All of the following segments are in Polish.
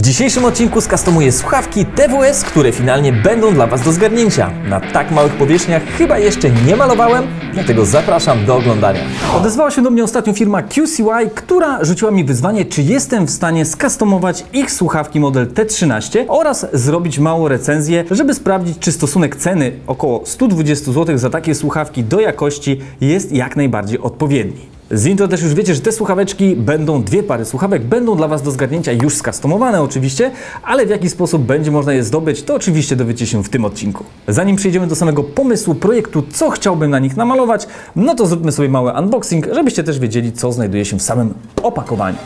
W dzisiejszym odcinku skustomuję słuchawki TWS, które finalnie będą dla Was do zgarnięcia. Na tak małych powierzchniach chyba jeszcze nie malowałem, dlatego zapraszam do oglądania. Odezwała się do mnie ostatnio firma QCY, która rzuciła mi wyzwanie, czy jestem w stanie skustomować ich słuchawki model T13 oraz zrobić małą recenzję, żeby sprawdzić, czy stosunek ceny około 120 zł za takie słuchawki do jakości jest jak najbardziej odpowiedni. Z intro też już wiecie, że te słuchaweczki będą, dwie pary słuchawek będą dla Was do zgarnięcia już skustomowane oczywiście, ale w jaki sposób będzie można je zdobyć, to oczywiście dowiecie się w tym odcinku. Zanim przejdziemy do samego pomysłu projektu, co chciałbym na nich namalować, no to zróbmy sobie mały unboxing, żebyście też wiedzieli, co znajduje się w samym opakowaniu.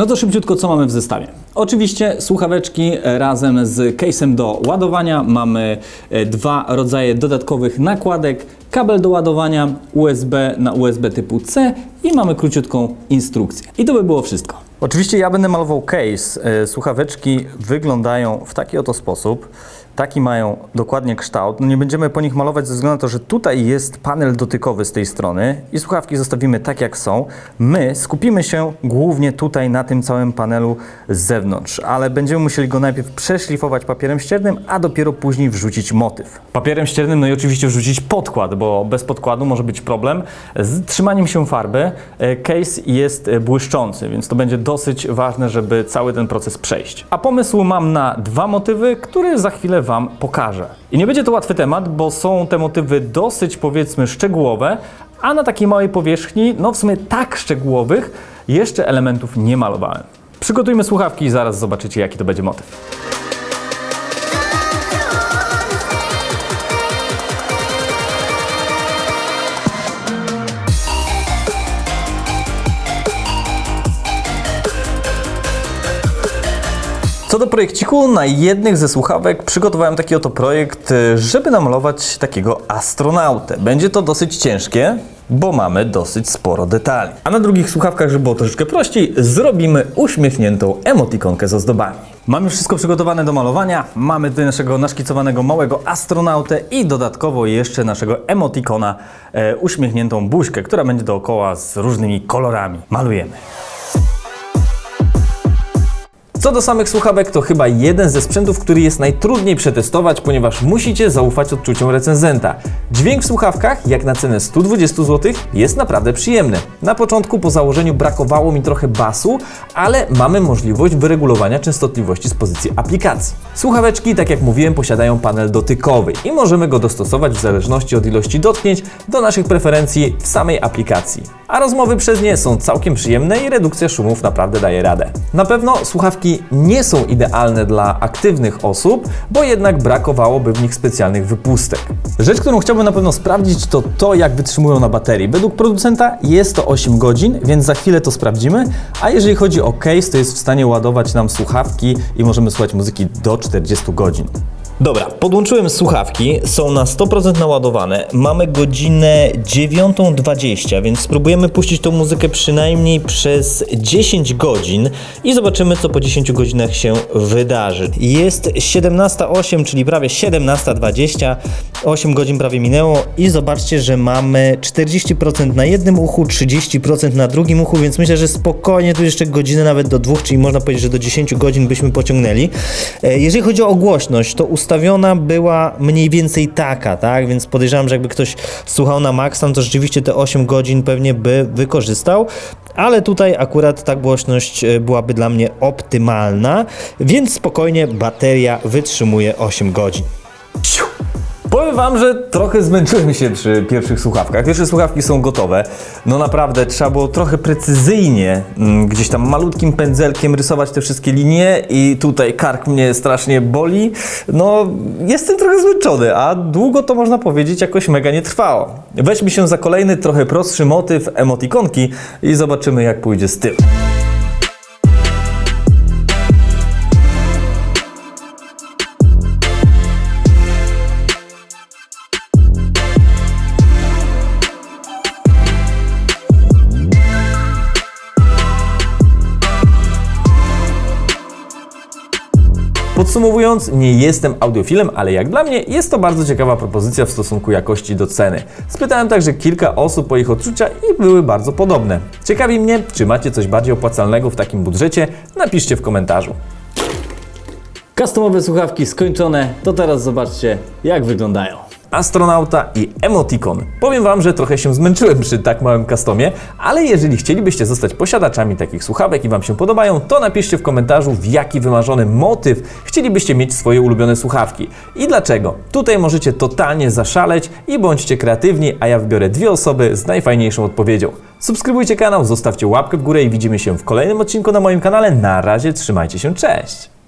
No to szybciutko, co mamy w zestawie? Oczywiście słuchaweczki razem z case'em do ładowania. Mamy e, dwa rodzaje dodatkowych nakładek, kabel do ładowania USB na USB typu C i mamy króciutką instrukcję. I to by było wszystko. Oczywiście ja będę malował case. E, Słuchaweczki wyglądają w taki oto sposób. Taki mają dokładnie kształt. No nie będziemy po nich malować ze względu na to, że tutaj jest panel dotykowy z tej strony i słuchawki zostawimy tak jak są. My skupimy się głównie tutaj na tym całym panelu z zewnątrz, ale będziemy musieli go najpierw przeszlifować papierem ściernym, a dopiero później wrzucić motyw. Papierem ściernym, no i oczywiście wrzucić podkład, bo bez podkładu może być problem z trzymaniem się farby. E, Case jest e, błyszczący, więc to będzie dosyć ważne, żeby cały ten proces przejść. A pomysł mam na dwa motywy, które za chwilę Wam pokażę. I nie będzie to łatwy temat, bo są te motywy dosyć powiedzmy szczegółowe, a na takiej małej powierzchni, no w sumie tak szczegółowych, jeszcze elementów nie malowałem. Przygotujmy słuchawki i zaraz zobaczycie jaki to będzie motyw. Projekciku, na jednych ze słuchawek przygotowałem taki oto projekt, y, żeby namalować takiego astronautę. Będzie to dosyć ciężkie, bo mamy dosyć sporo detali. A na drugich słuchawkach, żeby było troszeczkę prościej, zrobimy uśmiechniętą emotikonkę z ozdobami. Mamy wszystko przygotowane do malowania, mamy tutaj naszego naszkicowanego małego astronautę i dodatkowo jeszcze naszego emotikona, e, uśmiechniętą buźkę, która będzie dookoła z różnymi kolorami. Malujemy. Co do samych słuchawek, to chyba jeden ze sprzętów, który jest najtrudniej przetestować, ponieważ musicie zaufać odczuciom recenzenta. Dźwięk w słuchawkach, jak na cenę 120 zł, jest naprawdę przyjemny. Na początku po założeniu brakowało mi trochę basu, ale mamy możliwość wyregulowania częstotliwości z pozycji aplikacji. Słuchaweczki, tak jak mówiłem, posiadają panel dotykowy i możemy go dostosować w zależności od ilości dotknięć do naszych preferencji w samej aplikacji. A rozmowy przez nie są całkiem przyjemne i redukcja szumów naprawdę daje radę. Na pewno słuchawki nie są idealne dla aktywnych osób, bo jednak brakowałoby w nich specjalnych wypustek. Rzecz, którą chciałbym na pewno sprawdzić, to to, jak wytrzymują na baterii. Według producenta jest to 8 godzin, więc za chwilę to sprawdzimy. A jeżeli chodzi o case, to jest w stanie ładować nam słuchawki i możemy słuchać muzyki do 40 godzin. Dobra, podłączyłem słuchawki, są na 100% naładowane. Mamy godzinę 9.20, więc spróbujemy puścić tą muzykę przynajmniej przez 10 godzin i zobaczymy, co po 10 godzinach się wydarzy. Jest 17.08, czyli prawie 17.20, 8 godzin prawie minęło i zobaczcie, że mamy 40% na jednym uchu, 30% na drugim uchu, więc myślę, że spokojnie tu jeszcze godzinę nawet do dwóch, czyli można powiedzieć, że do 10 godzin byśmy pociągnęli. E, Jeżeli chodzi o głośność, to ustawiona była mniej więcej taka, tak? Więc podejrzewam, że jakby ktoś słuchał na maksa, no to rzeczywiście te 8 godzin pewnie by wykorzystał. Ale tutaj akurat ta głośność e, byłaby dla mnie optymalna, więc spokojnie bateria wytrzymuje 8 godzin. Powiem Wam, że trochę zmęczyłem się przy pierwszych słuchawkach. Pierwsze słuchawki są gotowe. No naprawdę, trzeba było trochę precyzyjnie, mm, gdzieś tam malutkim pędzelkiem rysować te wszystkie linie i tutaj kark mnie strasznie boli. No, jestem trochę zmęczony, a długo to można powiedzieć jakoś mega nie trwało. Weźmy się za kolejny, trochę prostszy motyw emotikonki i zobaczymy jak pójdzie z tym. Podsumowując, nie jestem audiofilem, ale jak dla mnie jest to bardzo ciekawa propozycja w stosunku jakości do ceny. Spytałem także kilka osób o ich odczucia i były bardzo podobne. Ciekawi mnie, czy macie coś bardziej opłacalnego w takim budżecie? Napiszcie w komentarzu. Customowe słuchawki skończone, to teraz zobaczcie jak wyglądają. Astronauta i emotikon. Powiem Wam, że trochę się zmęczyłem przy tak małym customie, ale jeżeli chcielibyście zostać posiadaczami takich słuchawek i Wam się podobają, to napiszcie w komentarzu, w jaki wymarzony motyw chcielibyście mieć swoje ulubione słuchawki i dlaczego. Tutaj możecie totalnie zaszaleć i bądźcie kreatywni, a ja wybiorę dwie osoby z najfajniejszą odpowiedzią. Subskrybujcie kanał, zostawcie łapkę w górę i widzimy się w kolejnym odcinku na moim kanale. Na razie, trzymajcie się, cześć!